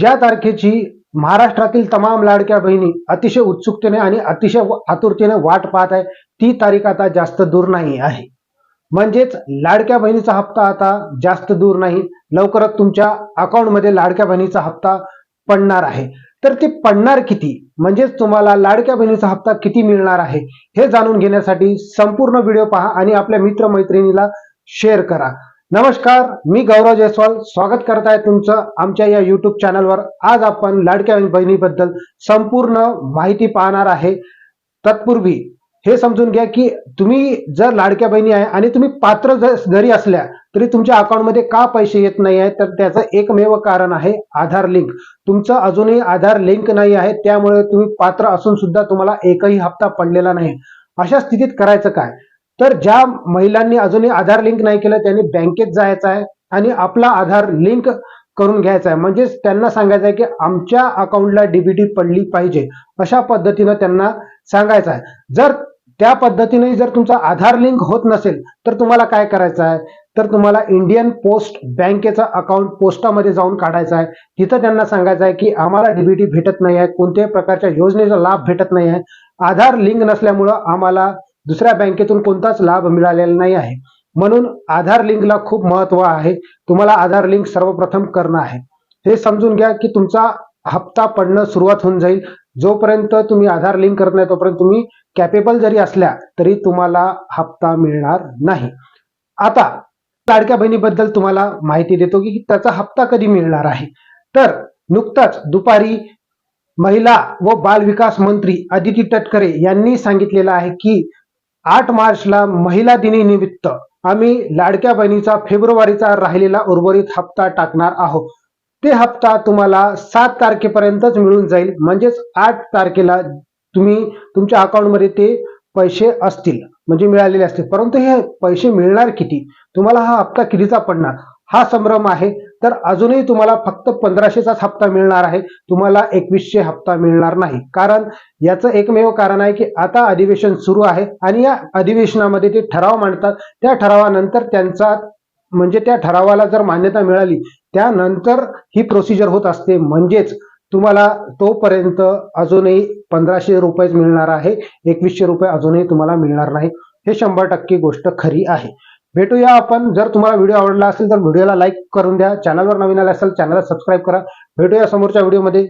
ज्या तारखेची महाराष्ट्रातील तमाम लाडक्या बहिणी अतिशय उत्सुकतेने आणि अतिशय आतुरतेने वाट पाहत आहे ती तारीख आता जास्त दूर नाही आहे. म्हणजेच लाडक्या बहिणीचा हप्ता आता जास्त दूर नाही. लवकरच तुमच्या अकाउंटमध्ये लाडक्या बहिणीचा हप्ता पडणार आहे. तर ते पडणार किती? म्हणजेच तुम्हाला लाडक्या बहिणीचा हप्ता किती मिळणार आहे? हे जाणून घेण्यासाठी संपूर्ण व्हिडिओ पहा आणि आपल्या मित्रमैत्रिणीला शेअर करा. नमस्कार मी गौरव जयस्वाल स्वागत करत आहे तुमचं आमच्या या युट्यूब चॅनलवर आज आपण लाडक्या बहिणीबद्दल संपूर्ण माहिती पाहणार आहे. तत्पूर्वी हे समजून घ्या की तुम्ही जर लाडक्या बहिणी आहे आणि तुम्ही पात्र जरी असल्या तरी तुमच्या अकाउंटमध्ये का पैसे येत नाही आहे? तर त्याचं एकमेव कारण आहे आधार लिंक तुमचं अजूनही आधार लिंक नाही आहे त्यामुळे तुम्ही पात्र असून सुद्धा तुम्हाला एकही हप्ता पडलेला नाही. अशा स्थितीत करायचं काय? तर ज्या महिलांनी अजूनही आधार लिंक नाही केलं त्यांनी बँकेत जायचं आहे आणि आपला आधार लिंक करून घ्यायचा आहे. म्हणजेच त्यांना सांगायचं आहे की आमच्या अकाउंटला डीबीटी पडली पाहिजे अशा पद्धतीनं त्यांना सांगायचं आहे. जर त्या पद्धतीने जर तुमचा आधार लिंक होत नसेल तर तुम्हाला काय करायचं आहे? तर तुम्हाला इंडियन पोस्ट बँकेचा अकाउंट पोस्टामध्ये जाऊन काढायचं आहे. तिथं त्यांना सांगायचं आहे की आम्हाला डीबीटी भेटत नाही आहे कोणत्याही प्रकारच्या योजनेचा लाभ भेटत नाही आहे. आधार लिंक नसल्यामुळं आम्हाला दुसऱ्या बँकेतून कोणताच लाभ मिळालेला नाही आहे. म्हणून आधार लिंकला खूप महत्त्व आहे. तुम्हाला आधार लिंक सर्वप्रथम करणं आहे. हे समजून घ्या की तुमचा हप्ता पडणं सुरुवात होऊन जाईल. जोपर्यंत तुम्ही आधार लिंक करत नाही तोपर्यंत तुम्ही कॅपेबल जरी असल्या तरी तुम्हाला हप्ता मिळणार नाही. आता लाडक्या बहिणीबद्दल तुम्हाला माहिती देतो की त्याचा हप्ता कधी मिळणार आहे. तर नुकताच दुपारी महिला व बाल विकास मंत्री अदिती तटकरे यांनी सांगितलेलं आहे की आठ मार्चला महिला दिनी निमित्त आम्ही लाडक्या बहिणीचा फेब्रुवारीचा राहिलेला उर्वरित हप्ता टाकणार आहोत. ते हप्ता तुम्हाला सात तारखेपर्यंतच मिळून जाईल. म्हणजेच आठ तारखेला तुम्ही तुमच्या अकाउंटमध्ये ते पैसे असतील. म्हणजे मिळालेले असतील. परंतु हे पैसे मिळणार किती? तुम्हाला हा हप्ता कितीचा पडणार? हा संभ्रम आहे. तर अजूनही तुम्हाला फक्त पंधराशेचाच हप्ता मिळणार आहे. तुम्हाला एकवीसशे हप्ता मिळणार नाही. कारण याचं एकमेव कारण आहे की आता अधिवेशन सुरू आहे आणि या अधिवेशनामध्ये ते ठराव मांडतात. त्या ठरावानंतर त्यांचा म्हणजे त्या ठरावाला जर मान्यता मिळाली त्यानंतर ही प्रोसिजर होत असते. म्हणजेच तुम्हाला तोपर्यंत अजूनही पंधराशे रुपयेच मिळणार आहे. एकवीसशे रुपये अजूनही तुम्हाला मिळणार नाही. हे शंभर टक्के गोष्ट खरी आहे. भेटूया आपण. जर तुम्हाला व्हिडिओ आवडला असेल तर व्हिडिओला लाईक करून द्या. चॅनलवर नवीन आला असेल चॅनलला सबस्क्राईब करा. भेटूया समोरच्या व्हिडिओमध्ये